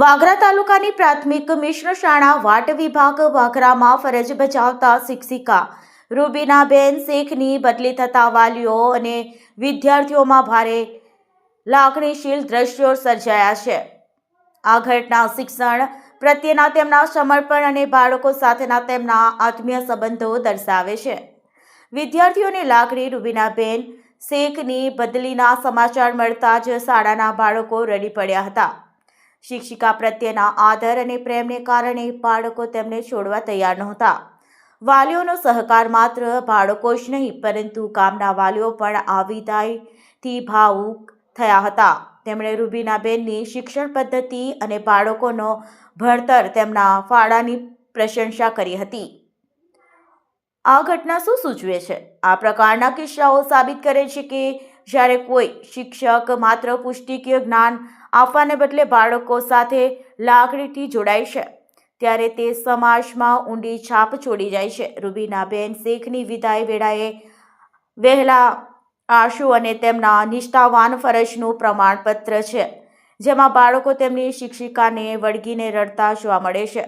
વાગરા તાલુકાની પ્રાથમિક મિશ્ર શાળા વાટ વિભાગ વાગરામાં ફરજ બજાવતા શિક્ષિકા રૂબીનાબેન શેખની બદલી થતા વાલીઓ અને વિદ્યાર્થીઓમાં ભારે લાગણીશીલ દ્રશ્યો સર્જાયા છે. આ ઘટના શિક્ષણ પ્રત્યેના તેમના સમર્પણ અને બાળકો સાથેના તેમના આત્મીય સંબંધો દર્શાવે છે. વિદ્યાર્થીઓની લાગણી રૂબીનાબેન શેખની બદલીના સમાચાર મળતા જ શાળાના બાળકો રડી પડ્યા હતા. શિક્ષિકા પ્રત્યેના આદર અને પ્રેમને કારણે બાળકો તેમને છોડવા તૈયાર નહોતા. વાલીઓનો સહકાર માત્ર બાળકો જ નહીં, પરંતુ ગામના વાલીઓ પણ આ વિદાયથી ભાવુક થયા હતા. તેમણે રૂબીનાબેનની શિક્ષણ પદ્ધતિ અને બાળકોનો ભણતર તેમના ફાળાની પ્રશંસા કરી હતી. આ ઘટના શું સૂચવે છે? આ પ્રકારના કિસ્સાઓ સાબિત કરે છે કે જ્યારે કોઈ શિક્ષક માત્ર પુષ્ટિકીય જ્ઞાન આપવાને બદલે બાળકો સાથે લાગણીથી જોડાય છે, ત્યારે તે સમાજમાં ઊંડી છાપ છોડી જાય છે. રૂબીનાબેન શેખની વિદાય વેળાએ વહેલા આશુ અને તેમના નિષ્ઠાવાન ફરજનું પ્રમાણપત્ર છે, જેમાં બાળકો તેમની શિક્ષિકાને વળગીને રડતા જોવા મળે છે.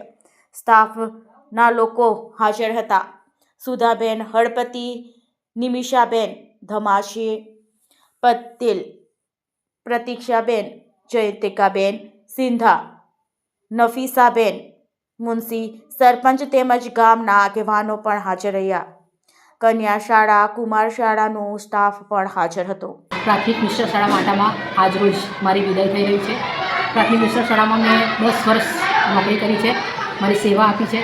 સ્ટાફના લોકો હાજર હતા. સુધાબેન, હળપતિ, નિમિષાબેન, ધમાશી પટેલ પ્રતીક્ષાબેન, જયંતિકાબેન, સિંધા, નફીસાબેન, મુનશી, સરપંચ તેમજ ગામના આગેવાનો પણ હાજર રહ્યા. કન્યા શાળા કુમાર શાળાનો સ્ટાફ પણ હાજર હતો. પ્રાથમિક મિશ્ર શાળા માટામાં આજરોજ મારી વિદાય થઈ રહી છે. પ્રાથમિક મિશ્ર શાળામાં મેં દસ વર્ષ નોકરી કરી છે. મારી સેવા આપી છે.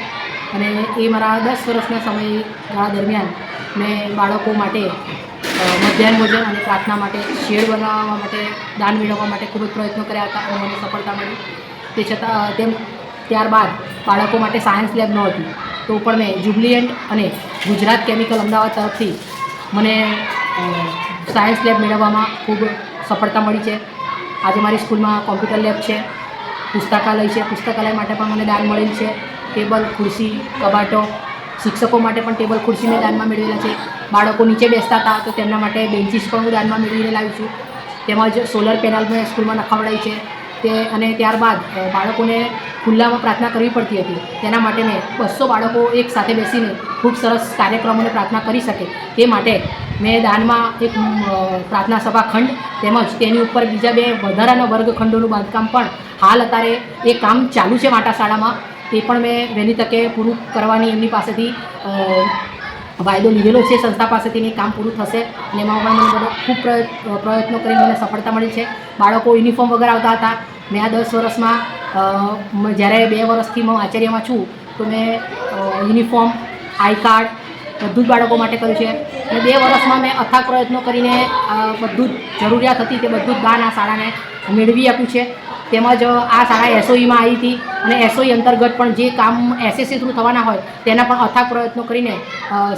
અને એ મારા દસ વર્ષના સમયગાળા દરમિયાન મેં બાળકો માટે મધ્યાહન ભોજન અને પ્રાર્થના માટે શેડ બનાવવા માટે, દાન મેળવવા માટે ખૂબ જ પ્રયત્નો કર્યા હતા અને મને સફળતા મળી. તે છતાં તેમ ત્યારબાદ બાળકો માટે સાયન્સ લેબ નહોતી. તો પણ મેં જુબલિયન્ટ અને ગુજરાત કેમિકલ અમદાવાદ તરફથી મને સાયન્સ લેબ મેળવવામાં ખૂબ સફળતા મળી છે. આજે મારી સ્કૂલમાં કોમ્પ્યુટર લેબ છે, પુસ્તકાલય છે. પુસ્તકાલય માટે પણ મને દાન મળેલ છે. ટેબલ, ખુરશી, કબાટો શિક્ષકો માટે પણ ટેબલ ખુરશી મેં દાનમાં મેળવેલા છે. બાળકો નીચે બેસતા હતા તો તેમના માટે બેન્ચીસ પણ હું દાનમાં મેળવીને લાવી છું. તેમજ સોલર પેનલ મેં સ્કૂલમાં નખાવડાવી છે. તે અને ત્યારબાદ બાળકોને ખુલ્લામાં પ્રાર્થના કરવી પડતી હતી. તેના માટે મેં બસો બાળકો એક સાથે બેસીને ખૂબ સરસ કાર્યક્રમોને પ્રાર્થના કરી શકે. તે માટે મેં દાનમાં એક પ્રાર્થના સભા ખંડ તેમજ તેની ઉપર બીજા બે વધારાના વર્ગખંડોનું બાંધકામ પણ હાલ અત્યારે એ કામ ચાલુ છે માટા શાળામાં તે પણ મેં વહેલી તકે પૂરું કરવાની એમની પાસેથી વાયદો લીધેલો છે. સંસ્થા પાસેથી કામ પૂરું થશે અને એમાં પણ મને બધો ખૂબ પ્રય- પ્રયત્નો કરી મને સફળતા મળી છે. બાળકો યુનિફોર્મ વગર આવતા હતા. મેં આ દસ વર્ષમાં જ્યારે બે વર્ષથી હું આચાર્યમાં છું, તો મેં યુનિફોર્મ, આઈ કાર્ડ બધું જ બાળકો માટે કર્યું છે. અને બે વર્ષમાં મેં અથાગ પ્રયત્નો કરીને બધું જ જરૂરિયાત હતી તે બધું જ દાન આ શાળાને મેળવી આપ્યું છે. તેમજ આ શાળા એસઓઈમાં આવી હતી અને એસઓઈ અંતર્ગત પણ જે કામ એસએસસી થ્રુ થવાના હોય તેના પણ અથાગ પ્રયત્નો કરીને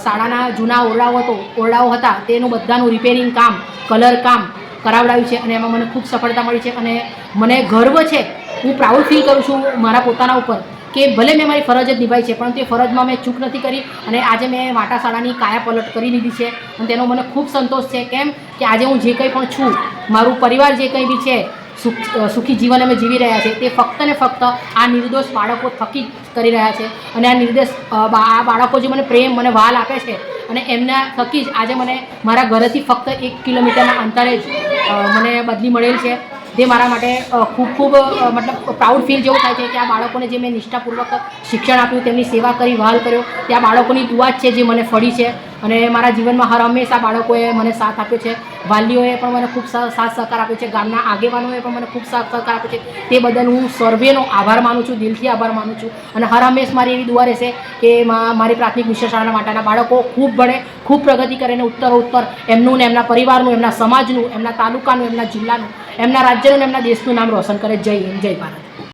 શાળાના જૂના ઓરડાઓ હતો, ઓરડાઓ હતા તેનું બધાનું રિપેરિંગ કામ કલર કામ કરાવડાવ્યું છે અને એમાં મને ખૂબ સફળતા મળી છે અને મને ગર્વ છે, હું પ્રાઉડ ફીલ કરું છું મારા પોતાના ઉપર કે ભલે મેં મારી ફરજ જ નિભાવી છે, પરંતુ એ ફરજમાં મેં ચૂક નથી કરી અને આજે મેં વાટા શાળાની કાયા પલટ કરી લીધી છે અને તેનો મને ખૂબ સંતોષ છે. કેમ? કે આજે હું જે કંઈ પણ છું, મારું પરિવાર જે કંઈ બી છે સુખ સુખી જીવન અમે જીવી રહ્યા છે તે ફક્ત ને ફક્ત આ નિર્દોષ બાળકો થકી કરી રહ્યા છે. અને આ નિર્દોષ આ બાળકો જે મને પ્રેમ, મને વાલ આપે છે અને એમના થકી જ આજે મને મારા ઘરેથી ફક્ત એક કિલોમીટરના અંતરે જ મને બદલી મળેલ છે. જે મારા માટે ખૂબ ખૂબ મતલબ પ્રાઉડ ફીલ જેવું થાય છે કે આ બાળકોને જે મેં નિષ્ઠાપૂર્વક શિક્ષણ આપ્યું, તેમની સેવા કરી, વહાલ કર્યો તે આ બાળકોની દુઆ છે જે મને ફળી છે. અને મારા જીવનમાં હર હંમેશા બાળકોએ મને સાથ આપ્યો છે. વાલીઓએ પણ મને ખૂબ સાથ સહકાર આપ્યો છે. ગામના આગેવાનોએ પણ મને ખૂબ સાથ સહકાર આપ્યો છે. તે બદલ હું સર્વેનો આભાર માનું છું, દિલથી આભાર માનું છું. અને હર હંમેશ મારી એવી દુઆ રહેશે કે મારી પ્રાથમિક મિશ્ર શાળાના માટેના બાળકો ખૂબ ભણે, ખૂબ પ્રગતિ કરે અને ઉત્તર ઉત્તર એમનું ને એમના પરિવારનું, એમના સમાજનું, એમના તાલુકાનું, એમના જિલ્લાનું. એમના રાજ્યનું અને એમના દેશનું નામ રોશન કરે. જય હિન્દ જય ભારત.